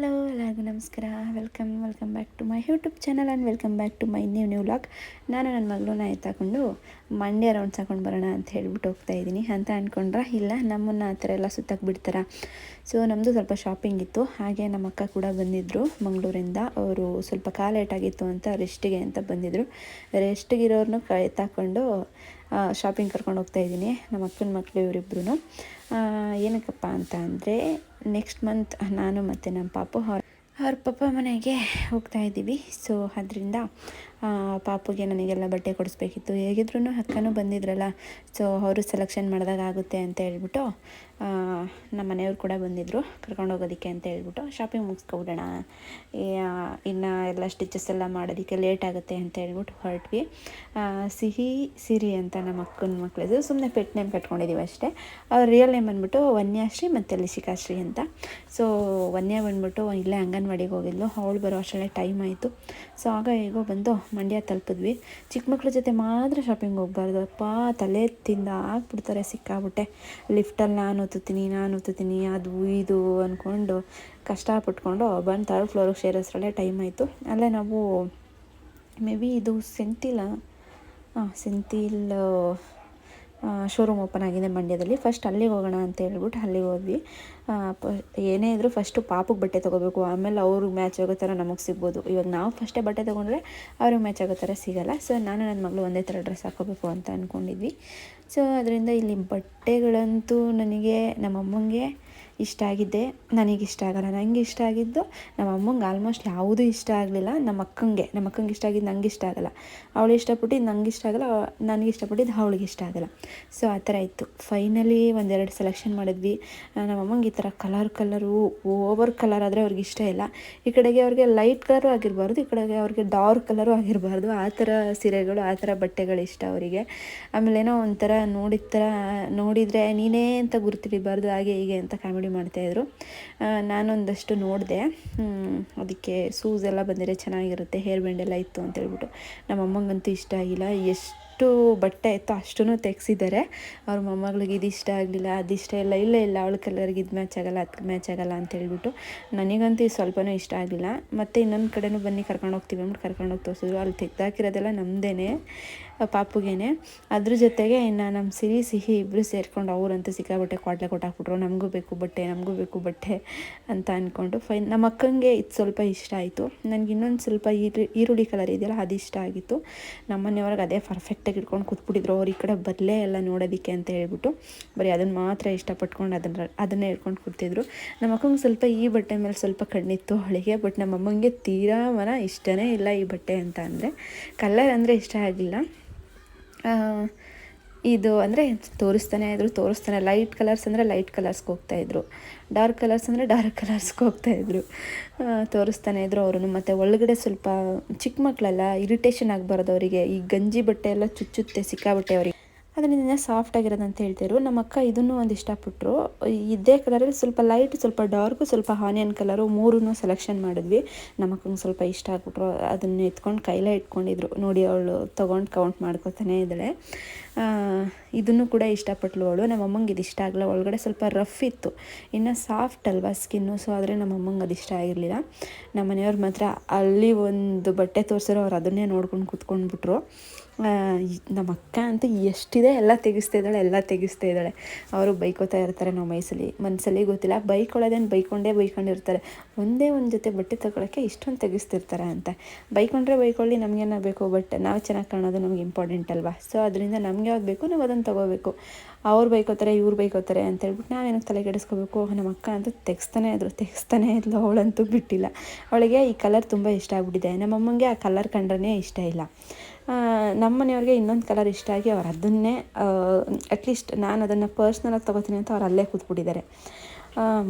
Hello ಎಲ್ಲರಿಗೂ ನಮಸ್ಕಾರ. Welcome welcome back to my YouTube channel and welcome back to my new new vlog ನಾನು ನನ್ನ ಮಗಳನ್ನ ಎತ್ತಾಕೊಂಡು Mandya rounds ಹಾಕೊಂಡು ಬರೋಣ ಅಂತ ಹೇಳ್ಬಿಟ್ಟು ಹೋಗ್ತಾ ಇದ್ದೀನಿ. ಅಂತ ಅಂದ್ಕೊಂಡ್ರೆ ಇಲ್ಲ, ನಮ್ಮನ್ನು ಆ ಥರ ಎಲ್ಲ ಸುತ್ತಕ್ಕೆ ಬಿಡ್ತಾರೆ? ಸೊ ನಮ್ಮದು ಸ್ವಲ್ಪ ಶಾಪಿಂಗ್ ಇತ್ತು. ಹಾಗೆ ನಮ್ಮ ಅಕ್ಕ ಕೂಡ ಬಂದಿದ್ದರು ಮಂಗಳೂರಿಂದ. ಅವರು ಸ್ವಲ್ಪ ಕಾಲು ಏಟಾಗಿತ್ತು ಅಂತ ರೆಸ್ಟಿಗೆ ಅಂತ ಬಂದಿದ್ದರು ರೆಸ್ಟಿಗಿರೋರ್ನು ಕೈ, ಎತ್ತಾಕೊಂಡು ಶಾಪಿಂಗ್ ಕರ್ಕೊಂಡು ಹೋಗ್ತಾ ಇದ್ದೀನಿ. ನಮ್ಮ ಅಕ್ಕನ ಮಕ್ಕಳು ಇವರಿಬ್ರು ಏನಕ್ಕಪ್ಪ ಅಂತ ಅಂದರೆ ನೆಕ್ಸ್ಟ್ ಮಂತ್ ನಾನು ಮತ್ತು ನಮ್ಮ ಪಾಪು ಅವ್ರ ಅವ್ರ ಪಾಪ ಮನೆಗೆ ಹೋಗ್ತಾ ಇದ್ದೀವಿ. ಸೊ ಅದರಿಂದ ಪಾಪುಗೆ ನನಗೆಲ್ಲ ಬಟ್ಟೆ ಕೊಡಿಸ್ಬೇಕಿತ್ತು. ಹೇಗಿದ್ರು ಅಕ್ಕನೂ ಬಂದಿದ್ರಲ್ಲ. ಸೊ ಅವರು ಸೆಲೆಕ್ಷನ್ ಮಾಡಿದಾಗ ಆಗುತ್ತೆ ಅಂತ ಹೇಳ್ಬಿಟ್ಟು ನಮ್ಮ ಮನೆಯವ್ರು ಕೂಡ ಬಂದಿದ್ದರು ಕರ್ಕೊಂಡು ಹೋಗೋದಕ್ಕೆ ಅಂತ ಹೇಳ್ಬಿಟ್ಟು ಶಾಪಿಂಗ್ ಮುಗಿಸ್ಕೊಬಿಡೋಣ. ಇನ್ನು ಎಲ್ಲ ಸ್ಟಿಚಸ್ ಎಲ್ಲ ಮಾಡೋದಕ್ಕೆ ಲೇಟ್ ಆಗುತ್ತೆ ಅಂತ ಹೇಳ್ಬಿಟ್ಟು ಹೊರಟ್ವಿ. ಸಿಹಿ, ಸಿರಿ ಅಂತ ನಮ್ಮ ಅಕ್ಕನ ಮಕ್ಕಳದು ಸುಮ್ಮನೆ ಪೆಟ್ ನೇಮ್ ಕಟ್ಕೊಂಡಿದ್ದೀವಿ ಅಷ್ಟೇ. ಅವ್ರ ರಿಯಲ್ ನೇಮ್ ಬಂದ್ಬಿಟ್ಟು ವನ್ಯಾಶ್ರೀ ಮತ್ತು ಲಿಶಿಕಾಶ್ರೀ ಅಂತ. ಸೊ ವನ್ಯ ಬಂದ್ಬಿಟ್ಟು ಇಲ್ಲೇ ಅಂಗನವಾಡಿಗೆ ಹೋಗಿದ್ಲು. ಅವಳು ಬರೋ ಅಷ್ಟರಲ್ಲೇ ಟೈಮ್ ಆಯಿತು. ಸೊ ಆಗ ಹೇಗೋ ಬಂದು ಮಂಡ್ಯ ತಲುಪಿದ್ವಿ. ಚಿಕ್ಕ ಮಕ್ಳ ಜೊತೆ ಮಾತ್ರ ಶಾಪಿಂಗ್ ಹೋಗ್ಬಾರ್ದು. ಅಪ್ಪ ತಲೆ ತಿಂದ ಹಾಕ್ಬಿಡ್ತಾರೆ ಸಿಕ್ಕಾಬಿಟ್ಟೆ. ಲಿಫ್ಟಲ್ಲಿ ನಾನು ಓದ್ತೀನಿ ನಾನು ಓದ್ತೀನಿ ಅದು ಇದು ಅಂದ್ಕೊಂಡು ಕಷ್ಟಪಟ್ಕೊಂಡು ಬಂದು ತರ್ಡ್ ಫ್ಲೋರಿಗೆ ಸೇರೋದ್ರಲ್ಲೇ ಟೈಮ್ ಆಯಿತು. ಅಲ್ಲೇ ನಾವು ಮೇ ಇದು ಸೆಂತಿಲ್ಲ ಹಾಂ ಸೆಂತಿಲ್ ಶೋರೂಮ್ ಓಪನ್ ಆಗಿದೆ ಮಂಡ್ಯದಲ್ಲಿ. ಫಸ್ಟ್ ಅಲ್ಲಿಗೆ ಹೋಗೋಣ ಅಂತ ಹೇಳ್ಬಿಟ್ಟು ಅಲ್ಲಿಗೆ ಹೋದ್ವಿ. ಏನೇ ಇದ್ದರೂ ಫಸ್ಟು ಪಾಪಗೆ ಬಟ್ಟೆ ತೊಗೋಬೇಕು. ಆಮೇಲೆ ಅವ್ರಿಗೆ ಮ್ಯಾಚ್ ಆಗೋ ಥರ ನಮಗೆ ಸಿಗ್ಬೋದು. ಇವಾಗ ನಾವು ಫಸ್ಟೇ ಬಟ್ಟೆ ತೊಗೊಂಡ್ರೆ ಅವ್ರಿಗೆ ಮ್ಯಾಚ್ ಆಗೋ ಥರ ಸಿಗೋಲ್ಲ. ಸೊ ನಾನು ನನ್ನ ಮಗಳು ಒಂದೇ ಥರ ಡ್ರೆಸ್ ಹಾಕೋಬೇಕು ಅಂತ ಅಂದ್ಕೊಂಡಿದ್ವಿ ಸೊ ಅದರಿಂದ ಇಲ್ಲಿ ಬಟ್ಟೆಗಳಂತೂ ನನಗೆ, ನಮ್ಮಮ್ಮಂಗೆ ಇಷ್ಟ ಆಗಿದ್ದೆ, ನನಗೆ ಇಷ್ಟ ಆಗಲ್ಲ ನನಗೆ ಇಷ್ಟ ಆಗಿದ್ದು ನಮ್ಮ ಅಮ್ಮಂಗೆ ಆಲ್ಮೋಸ್ಟ್ ಯಾವುದೂ ಇಷ್ಟ ಆಗಲಿಲ್ಲ. ನಮ್ಮ ಅಕ್ಕಂಗೆ ನಮ್ಮ ಅಕ್ಕಂಗೆ ಇಷ್ಟ ಆಗಿದ್ದು ನಂಗೆ ಇಷ್ಟ ಆಗಲ್ಲ. ಅವಳು ಇಷ್ಟಪಟ್ಟಿದ್ದು ನಂಗೆ ಇಷ್ಟ ಆಗಲ್ಲ, ನನಗೆ ಇಷ್ಟಪಟ್ಟಿದ್ದು ಅವಳಿಗೆ ಇಷ್ಟ ಆಗಲ್ಲ. ಸೊ ಆ ಥರ ಇತ್ತು. ಫೈನಲಿ ಒಂದೆರಡು ಸೆಲೆಕ್ಷನ್ ಮಾಡಿದ್ವಿ. ನಮ್ಮ ಅಮ್ಮಂಗೆ ಈ ಥರ ಕಲರ್ ಕಲರು ಓವರ್ ಕಲರ್ ಆದರೆ ಅವ್ರಿಗೆ ಇಷ್ಟ ಇಲ್ಲ. ಈ ಕಡೆಗೆ ಅವ್ರಿಗೆ ಲೈಟ್ ಕಲರು ಆಗಿರಬಾರ್ದು, ಈ ಕಡೆಗೆ ಅವ್ರಿಗೆ ಡಾರ್ಕ್ ಕಲರು ಆಗಿರಬಾರ್ದು. ಆ ಥರ ಸೀರೆಗಳು, ಆ ಥರ ಬಟ್ಟೆಗಳು ಇಷ್ಟ ಅವರಿಗೆ. ಆಮೇಲೆ ಏನೋ ಒಂಥರ ನೋಡಿದ ಥರ, ನೋಡಿದರೆ ನೀನೇ ಅಂತ ಗುರುತಿಡಿಬಾರ್ದು ಹಾಗೆ ಹೀಗೆ ಅಂತ ಕಾಮಿಡಿ ಮಾಡ್ತಾಯಿದ್ರು. ನಾನೊಂದಷ್ಟು ನೋಡಿದೆ. ಅದಕ್ಕೆ ಸೂಸ್ ಎಲ್ಲ ಬಂದರೆ ಚೆನ್ನಾಗಿರುತ್ತೆ, ಹೇರ್ ಬ್ಯಾಂಡ್ ಎಲ್ಲ ಇತ್ತು ಅಂತ ಹೇಳ್ಬಿಟ್ಟು ನಮ್ಮ ಅಮ್ಮಂಗಂತೂ ಇಷ್ಟ ಆಗಿಲ್ಲ. ಎಷ್ಟು ಬಟ್ಟೆ ಇತ್ತು ಅಷ್ಟೂ ತೆಗ್ಸಿದ್ದಾರೆ. ಅವ್ರ ಮೊಮ್ಮಗಳಿಗೆ ಇದು ಇಷ್ಟ ಆಗಲಿಲ್ಲ ಅದಿಷ್ಟ ಇಲ್ಲ ಇಲ್ಲ ಇಲ್ಲ, ಅವಳ ಕಲರ್ಗೆ ಇದು ಮ್ಯಾಚ್ ಆಗಲ್ಲ ಅದಕ್ಕೆ ಮ್ಯಾಚ್ ಆಗಲ್ಲ ಅಂತ ಹೇಳ್ಬಿಟ್ಟು ನನಗಂತೂ ಸ್ವಲ್ಪನೂ ಇಷ್ಟ ಆಗಲಿಲ್ಲ. ಮತ್ತು ಇನ್ನೊಂದು ಕಡೆನೂ ಬನ್ನಿ, ಕರ್ಕೊಂಡು ಹೋಗ್ತೀವಿ ಅಂದ್ಬಿಟ್ಟು ಕರ್ಕೊಂಡು ಹೋಗಿ ತೋರಿಸಿದ್ರು. ಅಲ್ಲಿ ತೆಗ್ದಾಕಿರೋದೆಲ್ಲ ನಮ್ಮದೇ ಪಾಪುಗೇನೆ. ಅದ್ರ ಜೊತೆಗೆ ಇನ್ನು ನಮ್ಮ ಸಿರಿ, ಸಿಹಿ ಇಬ್ಬರು ಸೇರಿಕೊಂಡು ಅವರಂತೂ ಸಿಕ್ಕಾಬಟ್ಟೆ ಕ್ವಾಟ್ಲೆ ಕೊಟ್ಟಾಕ್ಬಿಟ್ರು ನಮಗೂ ಬೇಕು ಬಟ್ಟೆ, ನಮಗೂ ಬೇಕು ಬಟ್ಟೆ ಅಂತ ಅಂದ್ಕೊಂಡು ಫೈನ್, ನಮ್ಮ ಅಕ್ಕಂಗೆ ಇದು ಸ್ವಲ್ಪ ಇಷ್ಟ ಆಯಿತು. ನನಗೆ ಇನ್ನೊಂದು ಸ್ವಲ್ಪ ಈರು, ಈರುಳ್ಳಿ ಕಲರ್ ಇದೆಯಲ್ಲ, ಅದು ಇಷ್ಟ ಆಗಿತ್ತು. ನಮ್ಮ ಮನೆಯವ್ರಿಗೆ ಅದೇ ಪರ್ಫೆಕ್ಟಾಗಿ ಇಟ್ಕೊಂಡು ಕೂತ್ಬಿಟ್ಟಿದ್ರು. ಅವ್ರು ಈ ಕಡೆ ಬರಲೇ ಎಲ್ಲ ನೋಡೋದಕ್ಕೆ ಅಂತ ಹೇಳ್ಬಿಟ್ಟು ಬರೀ ಅದನ್ನು ಮಾತ್ರ ಇಷ್ಟಪಟ್ಕೊಂಡು ಅದನ್ನು ಅದನ್ನೇ ಇಟ್ಕೊಂಡು ಕೂತಿದ್ರು. ನಮ್ಮ ಅಕ್ಕಂಗೆ ಸ್ವಲ್ಪ ಈ ಬಟ್ಟೆ ಮೇಲೆ ಸ್ವಲ್ಪ ಕಣ್ಣಿತ್ತು ಅವಳಿಗೆ, ಬಟ್ ನಮ್ಮ ಅಮ್ಮಂಗೆ ತೀರಾ ಮನ ಇಷ್ಟನೇ ಇಲ್ಲ ಈ ಬಟ್ಟೆ ಅಂತ ಅಂದರೆ. ಕಲರ್ ಅಂದರೆ ಇಷ್ಟ ಆಗಿಲ್ಲ. ಇದು ಅಂದರೆ ತೋರಿಸ್ತಾನೆ ಇದ್ರು, ತೋರಿಸ್ತಾನೆ. ಲೈಟ್ ಕಲರ್ಸ್ ಅಂದರೆ ಲೈಟ್ ಕಲರ್ಸ್ಗೆ ಹೋಗ್ತಾಯಿದ್ರು ಡಾರ್ಕ್ ಕಲರ್ಸ್ ಅಂದರೆ ಡಾರ್ಕ್ ಕಲರ್ಸ್ಗೆ ಹೋಗ್ತಾಯಿದ್ರು ತೋರಿಸ್ತಾನೆ ಇದ್ರು ಅವರು ಮತ್ತು ಒಳಗಡೆ ಸ್ವಲ್ಪ ಚಿಕ್ಕ ಮಕ್ಕಳೆಲ್ಲ ಇರಿಟೇಷನ್ ಆಗಬಾರ್ದು ಅವರಿಗೆ. ಈ ಗಂಜಿ ಬಟ್ಟೆ ಎಲ್ಲ ಚುಚ್ಚುತ್ತೆ ಸಿಕ್ಕಾಬಟ್ಟೆ ಅವರಿಗೆ. ಅದರಿಂದ ಅಂತ ಹೇಳ್ತಿದ್ರು. ನಮ್ಮ ಅಕ್ಕ ಇದನ್ನು ಒಂದು ಇಷ್ಟಪಟ್ಟರು ಇದೇ ಕಲರಲ್ಲಿ ಸ್ವಲ್ಪ ಲೈಟ್ ಸ್ವಲ್ಪ ಡಾರ್ಕು ಸ್ವಲ್ಪ ಆನಿಯನ್ ಕಲರು ಮೂರೂ ಸೆಲೆಕ್ಷನ್ ಮಾಡಿದ್ವಿ. ನಮ್ಮ ಅಕ್ಕಂಗೆ ಸ್ವಲ್ಪ ಇಷ್ಟ ಆಗ್ಬಿಟ್ರು. ಅದನ್ನು ಎತ್ಕೊಂಡು ಕೈಲೇ ಇಟ್ಕೊಂಡಿದ್ರು. ನೋಡಿ ಅವಳು ತೊಗೊಂಡು ಕೌಂಟ್ ಮಾಡ್ಕೊತಾನೆ ಇದ್ದಾಳೆ. ಇದನ್ನು ಕೂಡ ಇಷ್ಟಪಟ್ಲು ಅವಳು. ನಮ್ಮ ಅಮ್ಮಂಗೆ ಇದು ಇಷ್ಟ ಆಗಲ್ಲ ಒಳಗಡೆ ಸ್ವಲ್ಪ ರಫ್ ಇತ್ತು. ಇನ್ನು ಸಾಫ್ಟ್ ಅಲ್ವಾ ಸ್ಕಿನ್ನು ಸೊ ಆದರೆ ನಮ್ಮ ಅಮ್ಮಂಗೆ ಅದು ಇಷ್ಟ ಆಗಿರಲಿಲ್ಲ. ನಮ್ಮ ಮನೆಯವ್ರ ಮಾತ್ರ ಅಲ್ಲಿ ಒಂದು ಬಟ್ಟೆ ತೋರಿಸಿರೋ ಅವ್ರು ಅದನ್ನೇ ನೋಡ್ಕೊಂಡು ಕೂತ್ಕೊಂಡ್ಬಿಟ್ರು. ನಮ್ಮ ಅಕ್ಕ ಅಂತೂ ಎಷ್ಟಿದೆ ಎಲ್ಲ ತೆಗಿಸ್ತಾ ಇದ್ದಾಳೆ, ಎಲ್ಲ ತೆಗಿಸ್ತಾ ಇದ್ದಾಳೆ. ಅವರು ಬೈಕೋತಾ ಇರ್ತಾರೆ ನಾವು ಮೈಸಲ್ಲಿ ಮನಸ್ಸಲ್ಲಿ ಗೊತ್ತಿಲ್ಲ, ಬೈಕೊಳ್ಳೋದೇನು ಬೈಕೊಂಡೇ ಬೈಕೊಂಡಿರ್ತಾರೆ. ಒಂದೇ ಒಂದು ಜೊತೆ ಬಟ್ಟೆ ತಗೊಳ್ಳೋಕ್ಕೆ ಇಷ್ಟೊಂದು ತೆಗಿಸ್ತಿರ್ತಾರೆ ಅಂತ. ಬೈಕೊಂಡ್ರೆ ಬೈಕೊಳ್ಳಿ ನಮಗೇನ ಬೇಕು, ಬಟ್ ನಾವು ಚೆನ್ನಾಗಿ ಕಾಣೋದು ನಮ್ಗೆ ಇಂಪಾರ್ಟೆಂಟ್ ಅಲ್ವಾ? ಸೊ ಅದರಿಂದ ನಮ್ಗೆ ಯಾವ್ದು ಬೇಕು, ನಾವು ಅದನ್ನು ತೊಗೋಬೇಕು. ಅವ್ರು ಬೈಕೋತಾರೆ, ಇವ್ರು ಬೈಕೋತಾರೆ ಅಂತ ಹೇಳ್ಬಿಟ್ಟು ನಾವೇನಕ್ಕೆ ತಲೆ ಕೆಡಿಸ್ಕೋಬೇಕು. ನಮ್ಮ ಅಕ್ಕ ಅಂತೂ ತೆಗಿಸ್ತಾನೆ ಇದ್ರು, ತೆಗಿಸ್ತಾನೆ ಇದ್ಲು, ಅವಳಂತೂ ಬಿಟ್ಟಿಲ್ಲ. ಅವಳಿಗೆ ಈ ಕಲರ್ ತುಂಬ ಇಷ್ಟ ಆಗ್ಬಿಟ್ಟಿದೆ. ನಮ್ಮಮ್ಮಂಗೆ ಆ ಕಲರ್ ಕಂಡ್ರೇ ಇಷ್ಟ ಇಲ್ಲ. ನಮ್ಮ ಮನೆಯವ್ರಿಗೆ ಇನ್ನೊಂದು ಕಲರ್ ಇಷ್ಟ ಆಗಿ ಅವ್ರು ಅದನ್ನೇ ಅಟ್ಲೀಸ್ಟ್ ನಾನು ಅದನ್ನು ಪರ್ಸ್ನಲಾಗಿ ತೊಗೋತೀನಿ ಅಂತ ಅವ್ರು ಅಲ್ಲೇ ಕೂತ್ಬಿಟ್ಟಿದ್ದಾರೆ.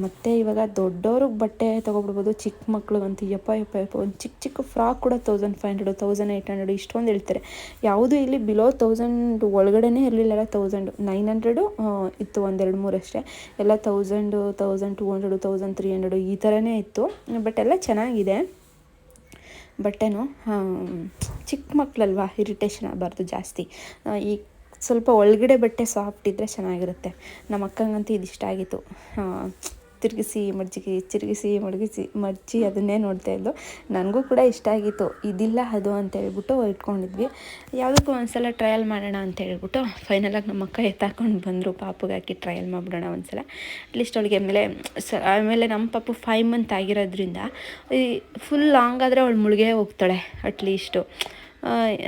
ಮತ್ತು ಇವಾಗ ದೊಡ್ಡವ್ರಿಗೆ ಬಟ್ಟೆ ತೊಗೊಬಿಡ್ಬೋದು ಚಿಕ್ಕ ಮಕ್ಳಿಗಂತೂ ಯಪ್ಪ ಯಪ್ಪ ಯಪ್ಪ, ಒಂದು ಚಿಕ್ಕ ಚಿಕ್ಕ ಫ್ರಾಕ್ ಕೂಡ thousand five hundred thousand eight hundred ಇಷ್ಟೊಂದು ಹೇಳ್ತಾರೆ. ಯಾವುದು ಇಲ್ಲಿ ಬಿಲೋ ತೌಸಂಡ್ ಒಳಗಡೆನೇ ಇರಲಿಲ್ಲ ತೌಸಂಡ್ ನೈನ್ ಹಂಡ್ರೆಡು ಇತ್ತು ಒಂದೆರಡು ಮೂರು ಅಷ್ಟೇ. ಎಲ್ಲ thousand thousand two hundred thousand three hundred ಈ ಥರನೇ ಇತ್ತು, ಬಟ್ ಎಲ್ಲ ಚೆನ್ನಾಗಿದೆ. ಬಟ್ಟೆನೂ ಚಿಕ್ಕ ಮಕ್ಕಳಲ್ವಾ ಇರಿಟೇಷನ್ ಆಗಬಾರ್ದು ಜಾಸ್ತಿ. ಈ ಸ್ವಲ್ಪ ಒಳಗಡೆ ಬಟ್ಟೆ ಸಾಫ್ಟ್ ಇದ್ದರೆ ಚೆನ್ನಾಗಿರುತ್ತೆ. ನಮ್ಮ ಅಕ್ಕಂಗಂತೂ ಇದು ಇಷ್ಟ ಆಗಿತ್ತು ತಿರುಗಿಸಿ ಮಡ್ಚಿಗೆ ತಿರುಗಿಸಿ ಮಡಗಿಸಿ ಮಡ್ಚಿ ಅದನ್ನೇ ನೋಡ್ತಾ ಇದ್ದು ನನಗೂ ಕೂಡ ಇಷ್ಟ ಆಗಿತ್ತು. ಇದಿಲ್ಲ ಅದು ಅಂತ ಹೇಳ್ಬಿಟ್ಟು ಇಟ್ಕೊಂಡಿದ್ವಿ. ಯಾವುದಕ್ಕೂ ಒಂದ್ಸಲ ಟ್ರಯಲ್ ಮಾಡೋಣ ಅಂತ ಹೇಳ್ಬಿಟ್ಟು ಫೈನಲಾಗಿ ನಮ್ಮ ಅಕ್ಕ ಎತ್ತಾಕೊಂಡು ಬಂದರು. ಪಾಪುಗೆ ಹಾಕಿ ಟ್ರಯಲ್ ಮಾಡಿಬಿಡೋಣ ಒಂದ್ಸಲ. ಅಟ್ಲೀಸ್ಟ್ ಅವಳಿಗೆ ಆಮೇಲೆ ಸ, ಆಮೇಲೆ ನಮ್ಮ ಪಾಪು ಫೈವ್ ಮಂತ್ ಆಗಿರೋದ್ರಿಂದ ಈ ಫುಲ್ ಲಾಂಗ್ ಆದರೆ ಅವಳು ಮುಳುಗೇ ಹೋಗ್ತಾಳೆ. ಅಟ್ಲೀಸ್ಟು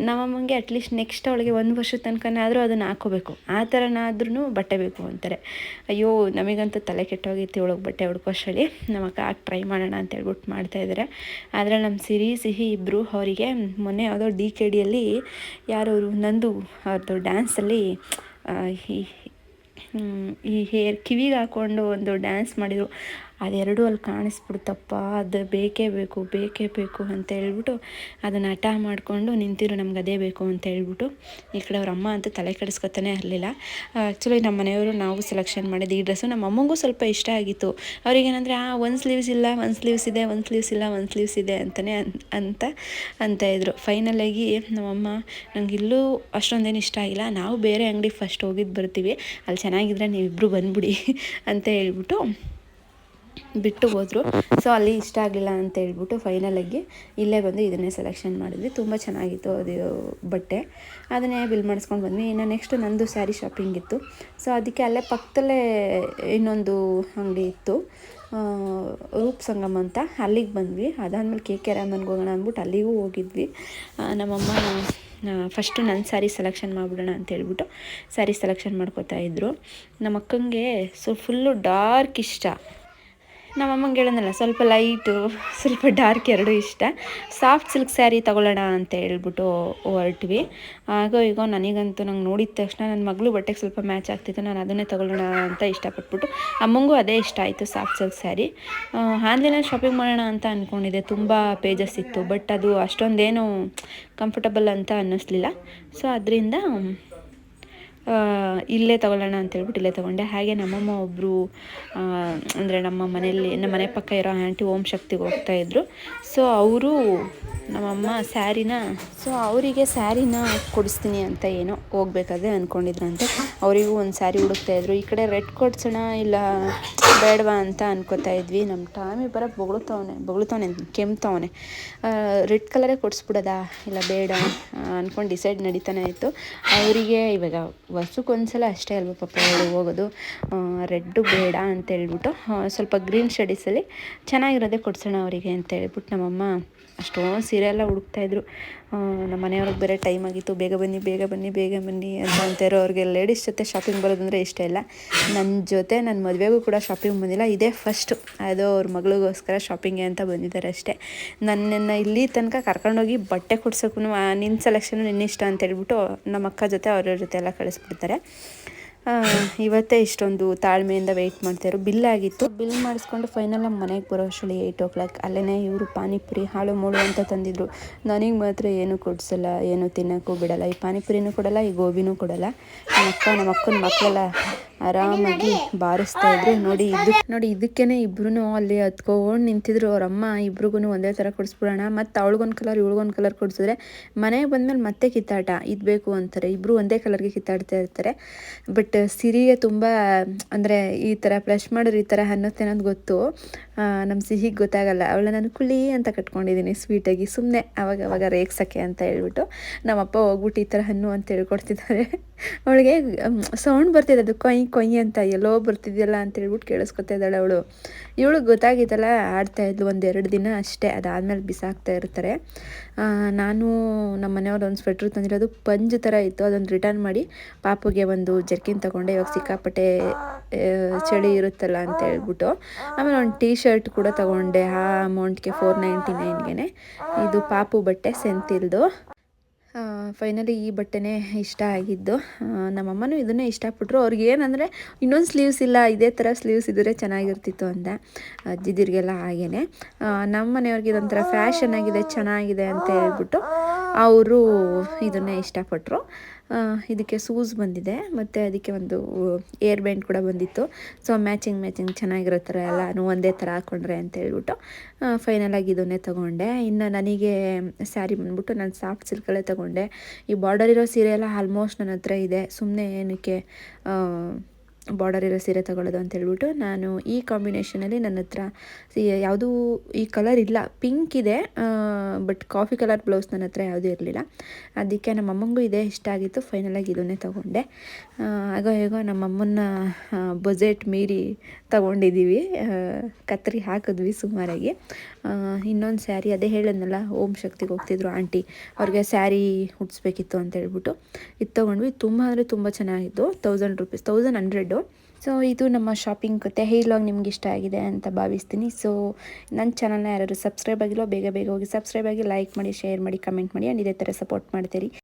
ನಮ್ಮಮ್ಮಂಗೆ ಅಟ್ಲೀಸ್ಟ್ ನೆಕ್ಸ್ಟ್ ಅವಳಿಗೆ ಒಂದು ವರ್ಷದ ತನಕನಾದರೂ ಅದನ್ನು ಹಾಕೋಬೇಕು. ಆ ಥರನಾದ್ರೂ ಬಟ್ಟೆ ಬೇಕು ಅಂತಾರೆ. ಅಯ್ಯೋ, ನಮಗಂತೂ ತಲೆ ಕೆಟ್ಟೋಗಿತ್ತು ಇವಳಿಗೆ ಬಟ್ಟೆ ಹುಡ್ಕೋಷ್ಟರಲ್ಲಿ ನಮ್ಮ ಅಕ್ಕ ಹಾಕಿ ಟ್ರೈ ಮಾಡೋಣ ಅಂತ ಹೇಳ್ಬಿಟ್ಟು ಮಾಡ್ತಾಯಿದ್ದಾರೆ ಆದರೆ ನಮ್ಮ ಸಿರಿ, ಸಿಹಿ ಇಬ್ಬರು ಅವರಿಗೆ ಮೊನ್ನೆ ಯಾವುದೋ ಡಿ ಕೆ ಡಿಯಲ್ಲಿ ಯಾರು ನಂದು ಅವ್ರದ್ದು ಡ್ಯಾನ್ಸಲ್ಲಿ ಈ ಈ ಹೇರ್ ಕಿವಿಗೆ ಹಾಕ್ಕೊಂಡು ಒಂದು ಡ್ಯಾನ್ಸ್ ಮಾಡಿದರು. ಅದೆರಡು ಅಲ್ಲಿ ಕಾಣಿಸ್ಬಿಡ್ತಪ್ಪ, ಅದು ಬೇಕೇ ಬೇಕು ಬೇಕೇ ಬೇಕು ಅಂತ ಹೇಳ್ಬಿಟ್ಟು ಅದನ್ನು ಹಠ ಮಾಡಿಕೊಂಡು ನಿಂತಿರು ನಮ್ಗೆ ಅದೇ ಬೇಕು ಅಂತ ಹೇಳ್ಬಿಟ್ಟು. ಈ ಕಡೆ ಅವ್ರ ಅಮ್ಮ ಅಂತೂ ತಲೆ ಕೆಡಿಸ್ಕೊತಾನೆ ಇರಲಿಲ್ಲ. ಆ್ಯಕ್ಚುಲಿ ನಮ್ಮ ಮನೆಯವರು ನಾವು ಸೆಲೆಕ್ಷನ್ ಮಾಡಿದ್ದು ಈ ಡ್ರೆಸ್ಸು ನಮ್ಮ ಅಮ್ಮಗೂ ಸ್ವಲ್ಪ ಇಷ್ಟ ಆಗಿತ್ತು. ಅವ್ರಿಗೇನಂದರೆ ಆ, ಒಂದು ಸ್ಲೀವ್ಸ್ ಇಲ್ಲ, ಒಂದು ಸ್ಲೀವ್ಸ್ ಇದೆ, ಒಂದು ಸ್ಲೀವ್ಸ್ ಇಲ್ಲ, ಒಂದು ಸ್ಲೀವ್ಸ್ ಇದೆ ಅಂತಲೇ ಅಂತ ಅಂತ ಇದ್ರು. ಫೈನಲಾಗಿ ನಮ್ಮಮ್ಮ ನಂಗೆ ಇಲ್ಲೂ ಅಷ್ಟೊಂದೇನು ಇಷ್ಟ ಆಗಿಲ್ಲ. ನಾವು ಬೇರೆ ಅಂಗಡಿ ಫಸ್ಟ್ ಹೋಗಿದ್ದು ಬರ್ತೀವಿ. ಅಲ್ಲಿ ಚೆನ್ನಾಗಿದ್ರೆ ನೀವಿಬ್ಬರು ಬಂದ್ಬಿಡಿ ಅಂತ ಹೇಳ್ಬಿಟ್ಟು ಬಿಟ್ಟು ಹೋದರು. ಸೊ ಅಲ್ಲಿ ಇಷ್ಟ ಆಗಲಿಲ್ಲ ಅಂತ ಹೇಳ್ಬಿಟ್ಟು ಫೈನಲಾಗಿ ಇಲ್ಲೇ ಬಂದು ಇದನ್ನೇ ಸೆಲೆಕ್ಷನ್ ಮಾಡಿದ್ವಿ. ತುಂಬ ಚೆನ್ನಾಗಿತ್ತು ಅದು ಬಟ್ಟೆ. ಅದನ್ನೇ ಬಿಲ್ ಮಾಡಿಸ್ಕೊಂಡು ಬಂದ್ವಿ. ಇನ್ನು ನೆಕ್ಸ್ಟ್ ನಂದು ಸ್ಯಾರಿ ಶಾಪಿಂಗ್ ಇತ್ತು. ಸೊ ಅದಕ್ಕೆ ಅಲ್ಲೇ ಪಕ್ಕದಲ್ಲೇ ಇನ್ನೊಂದು ಅಂಗಡಿ ಇತ್ತು. ರೂಪ್ ಸಂಗಮ್ ಅಂತ. ಅಲ್ಲಿಗೆ ಬಂದ್ವಿ. ಅದಾದಮೇಲೆ ಕೆ ಕೆ ರಾಮನ್ಗೆ ಹೋಗೋಣ ಅಂದ್ಬಿಟ್ಟು ಅಲ್ಲಿಗೂ ಹೋಗಿದ್ವಿ. ನಮ್ಮಮ್ಮ ಫಸ್ಟು ನನ್ನ ಸ್ಯಾರಿ ಸೆಲೆಕ್ಷನ್ ಮಾಡಿಬಿಡೋಣ ಅಂತ ಹೇಳ್ಬಿಟ್ಟು ಸ್ಯಾರಿ ಸೆಲೆಕ್ಷನ್ ಮಾಡ್ಕೋತಾ ಇದ್ದರು ನಮ್ಮ ಅಕ್ಕಂಗೆ ಸೊ ಫುಲ್ಲು ಡಾರ್ಕ್ ಇಷ್ಟ. ನಮ್ಮ ಅಮ್ಮಂಗೆ ಹೇಳೋದಲ್ಲ, ಸ್ವಲ್ಪ ಲೈಟು ಸ್ವಲ್ಪ ಡಾರ್ಕ್ ಎರಡೂ ಇಷ್ಟ. ಸಾಫ್ಟ್ ಸಿಲ್ಕ್ ಸ್ಯಾರಿ ತೊಗೊಳ್ಳೋಣ ಅಂತ ಹೇಳ್ಬಿಟ್ಟು ಹೊರಟ್ವಿ. ಆಗೋ ಈಗ ನನಗಂತೂ ನಂಗೆ ನೋಡಿದ ತಕ್ಷಣ ನನ್ನ ಮಗಳು ಬಟ್ಟೆಗೆ ಸ್ವಲ್ಪ ಮ್ಯಾಚ್ ಆಗ್ತಿತ್ತು, ನಾನು ಅದನ್ನೇ ತೊಗೊಳ್ಳೋಣ ಅಂತ ಇಷ್ಟಪಟ್ಬಿಟ್ಟು. ಅಮ್ಮಂಗೂ ಅದೇ ಇಷ್ಟ ಆಯಿತು ಸಾಫ್ಟ್ ಸಿಲ್ಕ್ ಸ್ಯಾರಿ ಆನ್ಲೈನಲ್ಲಿ ಶಾಪಿಂಗ್ ಮಾಡೋಣ ಅಂತ ಅಂದ್ಕೊಂಡಿದ್ದೆ ತುಂಬ ಪೇಜಸ್ ಇತ್ತು ಬಟ್ ಅದು ಅಷ್ಟೊಂದೇನು ಕಂಫರ್ಟಬಲ್ ಅಂತ ಅನ್ನಿಸ್ಲಿಲ್ಲ. ಸೊ ಅದರಿಂದ ಇಲ್ಲೇ ತೊಗೊಳ್ಳೋಣ ಅಂತೇಳ್ಬಿಟ್ಟು ಇಲ್ಲೇ ತೊಗೊಂಡೆ. ಹಾಗೆ ನಮ್ಮಮ್ಮ ಒಬ್ಬರು ಅಂದರೆ ನಮ್ಮ ಮನೆಯಲ್ಲಿ, ನಮ್ಮ ಮನೆ ಪಕ್ಕ ಇರೋ ಆಂಟಿ ಓಂ ಶಕ್ತಿಗೆ ಹೋಗ್ತಾಯಿದ್ರು ಸೊ ಅವರು ನಮ್ಮಮ್ಮ ಸ್ಯಾರಿನ, ಸೊ ಅವರಿಗೆ ಸ್ಯಾರಿನ ಕೊಡಿಸ್ತೀನಿ ಅಂತ ಏನೋ ಹೋಗ್ಬೇಕಾದ್ರೆ ಅಂದ್ಕೊಂಡಿದ್ರಂತೆ ಅವರಿಗೂ ಒಂದು ಸ್ಯಾರಿ ಹುಡುಕ್ತಾಯಿದ್ರು ಈ ಕಡೆ ರೆಡ್ ಕೊಡ್ಸೋಣ ಇಲ್ಲ ಬೇಡವಾ ಅಂತ ಅನ್ಕೋತಾ ಇದ್ವಿ. ನಮ್ಮ ಟಾಮಿ ಬರೋ ಬೊಗಳುತ್ತವನೆ ಬೊಗಳುತ್ತವನೆ, ಕೆಮ್ತವನೆ. ರೆಡ್ ಕಲರೇ ಕೊಡಿಸ್ಬಿಡೋದಾ? ಇಲ್ಲ ಬೇಡ ಅಂದ್ಕೊಂಡು ಡಿಸೈಡ್ ನಡೀತಾನೆ ಇತ್ತು. ಅವರಿಗೆ ಇವಾಗ ವರ್ಷಕ್ಕೊಂದ್ಸಲ ಅಷ್ಟೇ ಅಲ್ವ ಪಾಪ ಅವರು ಹೋಗೋದು. ರೆಡ್ಡು ಬೇಡ ಅಂತ ಹೇಳ್ಬಿಟ್ಟು ಸ್ವಲ್ಪ ಗ್ರೀನ್ ಶೇಡಿಸಲ್ಲಿ ಚೆನ್ನಾಗಿರೋದೇ ಕೊಡ್ಸೋಣ ಅವರಿಗೆ ಅಂತ ಹೇಳ್ಬಿಟ್ಟು ನಮ್ಮಮ್ಮ ಅಷ್ಟೊಂದು ಸೀರೆ ಎಲ್ಲ ಹುಡುಕ್ತಾಯಿದ್ರು ನಮ್ಮ ಮನೆಯವ್ರಿಗೆ ಬೇರೆ ಟೈಮ್ ಆಗಿತ್ತು. ಬೇಗ ಬನ್ನಿ ಬೇಗ ಬನ್ನಿ ಬೇಗ ಬನ್ನಿ ಅಂತ ಅಂತಾರೋ ಅವ್ರಿಗೆ ಲೇಡೀಸ್ ಜೊತೆ ಶಾಪಿಂಗ್ ಬರೋದಂದ್ರೆ ಇಷ್ಟ ಇಲ್ಲ. ನನ್ನ ಜೊತೆ ನನ್ನ ಮದುವೆಗೂ ಕೂಡ ಶಾಪಿಂಗ್ ಬಂದಿಲ್ಲ. ಇದೇ ಫಸ್ಟು ಅದು ಅವ್ರ ಮಗಳಿಗೋಸ್ಕರ ಶಾಪಿಂಗೇ ಅಂತ ಬಂದಿದ್ದಾರೆ ಅಷ್ಟೇ. ನನ್ನನ್ನು ಇಲ್ಲಿ ತನಕ ಕರ್ಕೊಂಡೋಗಿ ಬಟ್ಟೆ ಕೊಡ್ಸೋಕ್ಕೂ ನಿನ್ನ ಸೆಲೆಕ್ಷನು ನಿನ್ನ ಇಷ್ಟ ಅಂತ ಹೇಳ್ಬಿಟ್ಟು ನಮ್ಮ ಅಕ್ಕ ಜೊತೆ ಅವ್ರ ಜೊತೆ ಎಲ್ಲ ಕಳಿಸ್ಬಿಡ್ತಾರೆ. ಇವತ್ತೇ ಇಷ್ಟೊಂದು ತಾಳ್ಮೆಯಿಂದ ವೆಯ್ಟ್ ಮಾಡ್ತಾಯಿದ್ರು ಬಿಲ್ ಆಗಿತ್ತು. ಬಿಲ್ ಮಾಡಿಸ್ಕೊಂಡು ಫೈನಲ್ ನಮ್ಮ ಮನೆಗೆ ಬರೋ ಅಷ್ಟರಲ್ಲಿ ಏಯ್ಟ್ ಓ ಕ್ಲಾಕ್ ಅಲ್ಲೇ ಇವರು ಪಾನಿಪುರಿ ಹಾಳು ಮೂಳು ಅಂತ ತಂದಿದ್ರು. ನನಗೆ ಮಾತ್ರ ಏನು ಕೊಡಿಸಲ್ಲ, ಏನು ತಿನ್ನೋಕ್ಕೂ ಬಿಡಲ್ಲ. ಈ ಪಾನಿಪುರಿನೂ ಕೊಡಲ್ಲ, ಈ ಗೋಬಿನೂ ಕೊಡಲ್ಲ. ನಮ್ಮ ಅಕ್ಕ ನಮ್ಮ ಅಕ್ಕನ ಮಕ್ಕಳೆಲ್ಲ ಆರಾಮಾಗಿ ಬಾರಿಸ್ತಾ ಇದ್ರು. ನೋಡಿ ಇದು ನೋಡಿ ಇದಕ್ಕೇನೆ ಇಬ್ರು ಅಲ್ಲಿ ಹತ್ಕೊಂಡು ನಿಂತಿದ್ರು. ಅವ್ರ ಅಮ್ಮ ಇಬ್ರಿಗೂ ಒಂದೇ ಥರ ಕೊಡಿಸ್ಬಿಡೋಣ. ಮತ್ತು ಅವಳಿಗೊಂದು ಕಲರ್ ಇವಳಿಗೊಂದು ಕಲರ್ ಕೊಡಿಸಿದ್ರೆ ಮನೆಗೆ ಬಂದಮೇಲೆ ಮತ್ತೆ ಕಿತ್ತಾಟ. ಇದು ಬೇಕು ಅಂತಾರೆ. ಇಬ್ರು ಒಂದೇ ಕಲರ್ಗೆ ಕಿತ್ತಾಡ್ತಾ ಇರ್ತಾರೆ. ಬಟ್ ಸಿರಿಗೆ ತುಂಬ ಅಂದರೆ ಈ ಥರ ಬ್ರಷ್ ಮಾಡಿದ್ರೆ ಈ ಥರ ಅನ್ನತ್ತೆ ಅನ್ನೋದು ಗೊತ್ತು. ನಮ್ಮ ಸಿಹಿಗೆ ಗೊತ್ತಾಗಲ್ಲ. ಅವಳ ನಾನು ಕುಳಿ ಅಂತ ಕಟ್ಕೊಂಡಿದ್ದೀನಿ ಸ್ವೀಟಾಗಿ ಸುಮ್ಮನೆ ಅವಾಗ ಅವಾಗ ರೇಗ್ಸೋಕ್ಕೆ ಅಂತ ಹೇಳ್ಬಿಟ್ಟು. ನಮ್ಮಪ್ಪ ಹೋಗ್ಬಿಟ್ಟು ಈ ಥರ ಹಣ್ಣು ಅಂತ ಹೇಳ್ಕೊಡ್ತಿದ್ದಾರೆ. ಅವಳಿಗೆ ಸೌಂಡ್ ಬರ್ತಿದೆ. ಅದು ಕೊಯ್ ಕೊಯ್ ಅಂತ ಎಲ್ಲೋ ಬರ್ತಿದ್ಯಲ್ಲ ಅಂತ ಹೇಳ್ಬಿಟ್ಟು ಕೇಳಿಸ್ಕೊತಾ ಇದ್ದಾಳೆ ಅವಳು. ಇವಳಿಗೆ ಗೊತ್ತಾಗಿದ್ದಲ್ಲ, ಆಡ್ತಾ ಇದ್ಲು ಒಂದೆರಡು ದಿನ ಅಷ್ಟೇ. ಅದಾದಮೇಲೆ ಬಿಸಾಕ್ತಾ ಇರ್ತಾರೆ. ನಾನು ನಮ್ಮ ಮನೆಯವ್ರು ಒಂದು ಸ್ವೆಟ್ರ್ ತಂದಿರೋದು ಪಂಜ್ ಥರ ಇತ್ತು. ಅದೊಂದು ರಿಟರ್ನ್ ಮಾಡಿ ಪಾಪುಗೆ ಒಂದು ಜರ್ಕಿನ್ ತೊಗೊಂಡೆ. ಇವಾಗ ಸಿಕ್ಕಾಪಟ್ಟೆ ಚಳಿ ಇರುತ್ತಲ್ಲ ಅಂತ ಹೇಳ್ಬಿಟ್ಟು. ಆಮೇಲೆ ಒಂದು ಟೀ ಶರ್ಟ್ ಕೂಡ ತಗೊಂಡೆ. ಆ ಅಮೌಂಟ್ಗೆ ಫೋರ್ ನೈಂಟಿ ನೈನ್ಗೆ ಇದು ಪಾಪು ಬಟ್ಟೆ ಸೆಂತಿಲ್ದು. ಫೈನಲಿ ಈ ಬಟ್ಟೆನೇ ಇಷ್ಟ ಆಗಿದ್ದು. ನಮ್ಮಮ್ಮನೂ ಇದನ್ನೇ ಇಷ್ಟಪಟ್ಟರು ಅವ್ರಿಗೆ ಏನಂದರೆ, ಇನ್ನೊಂದು ಸ್ಲೀವ್ಸ್ ಇಲ್ಲ, ಇದೇ ಥರ ಸ್ಲೀವ್ಸ್ ಇದ್ದರೆ ಚೆನ್ನಾಗಿರ್ತಿತ್ತು ಅಂತ ಅಜ್ಜಿದಿರಿಗೆಲ್ಲ ಹಾಗೇ ನಮ್ಮ ಮನೆಯವ್ರಿಗೆ ಇದೊಂಥರ ಫ್ಯಾಷನ್ ಆಗಿದೆ, ಚೆನ್ನಾಗಿದೆ ಅಂತ ಹೇಳ್ಬಿಟ್ಟು ಅವರು ಇದನ್ನೇ ಇಷ್ಟಪಟ್ಟರು ಇದಕ್ಕೆ ಸೂಸ್ ಬಂದಿದೆ. ಮತ್ತು ಅದಕ್ಕೆ ಒಂದು ಏರ್ ಬ್ಯಾಂಡ್ ಕೂಡ ಬಂದಿತ್ತು. ಸೊ ಮ್ಯಾಚಿಂಗ್ ಮ್ಯಾಚಿಂಗ್ ಚೆನ್ನಾಗಿರೋ ಥರ ಎಲ್ಲನೂ ಒಂದೇ ಥರ ಹಾಕ್ಕೊಂಡ್ರೆ ಅಂತ ಹೇಳ್ಬಿಟ್ಟು ಫೈನಲಾಗಿ ಇದನ್ನೇ ತೊಗೊಂಡೆ. ಇನ್ನು ನನಗೆ ಸ್ಯಾರಿ ಬಂದ್ಬಿಟ್ಟು ನಾನು ಸಾಫ್ಟ್ ಸಿಲ್ಕಲ್ಲೇ ತೊಗೊಂಡೆ. ಈ ಬಾರ್ಡರ್ ಇರೋ ಸೀರೆ ಎಲ್ಲ ಆಲ್ಮೋಸ್ಟ್ ನನ್ನ ಹತ್ರ ಇದೆ. ಸುಮ್ಮನೆ ಏನಕ್ಕೆ ಬಾರ್ಡರ್ ಇರೋ ಸೀರೆ ತಗೊಳ್ಳೋದು ಅಂತ ಹೇಳ್ಬಿಟ್ಟು ನಾನು ಈ ಕಾಂಬಿನೇಷನಲ್ಲಿ ನನ್ನ ಹತ್ರ ಯಾವುದೂ ಈ ಕಲರ್ ಇಲ್ಲ, ಪಿಂಕ್ ಇದೆ ಬಟ್ ಕಾಫಿ ಕಲರ್ ಬ್ಲೌಸ್ ನನ್ನ ಹತ್ರ ಯಾವುದೂ ಇರಲಿಲ್ಲ. ಅದಕ್ಕೆ ನಮ್ಮ ಅಮ್ಮಂಗೂ ಇದೇ ಇಷ್ಟ ಆಗಿತ್ತು ಫೈನಲಾಗಿ ಇದನ್ನೇ ತೊಗೊಂಡೆ. ಆಗೋ ಹೇಗೋ ನಮ್ಮ ಅಮ್ಮನ ಬಜೆಟ್ ಮೀರಿ ತಗೊಂಡಿದ್ದೀವಿ ಕತ್ತರಿ ಹಾಕಿದ್ವಿ ಸುಮಾರಾಗಿ. ಇನ್ನೊಂದು ಸ್ಯಾರಿ ಅದೇ ಹೇಳಿದ್ನಲ್ಲ, ಓಂ ಶಕ್ತಿಗೆ ಹೋಗ್ತಿದ್ರು ಆಂಟಿ, ಅವ್ರಿಗೆ ಸ್ಯಾರಿ ಹುಟ್ಟಿಸ್ಬೇಕಿತ್ತು ಅಂತ ಹೇಳ್ಬಿಟ್ಟು. ಇದು ತೊಗೊಂಡ್ವಿ, ತುಂಬ ಅಂದರೆ ತುಂಬ ಚೆನ್ನಾಗಿತ್ತು thousand rupees thousand hundred so ಇದು ನಮ್ಮ ಶಾಪಿಂಗ್ ಕತೆ ಹೇಳುವಾಗ ನಿಮ್ಗೆ ಇಷ್ಟ ಆಗಿದೆ ಅಂತ ಭಾವಿಸ್ತೀನಿ. ಸೊ ನನ್ನ ಚಾನಲ್ನ ಯಾರು ಸಬ್ಸ್ಕ್ರೈಬ್ ಆಗಿಲ್ಲೋ ಬೇಗ ಬೇಗ ಹೋಗಿ ಸಬ್ಸ್ಕ್ರೈಬ್ ಆಗಿ ಲೈಕ್ ಮಾಡಿ ಶೇರ್ ಮಾಡಿ ಕಮೆಂಟ್ ಮಾಡಿ ಆ್ಯಂಡ್ ಇದೇ ಥರ ಸಪೋರ್ಟ್ ಮಾಡ್ತೀರಿ.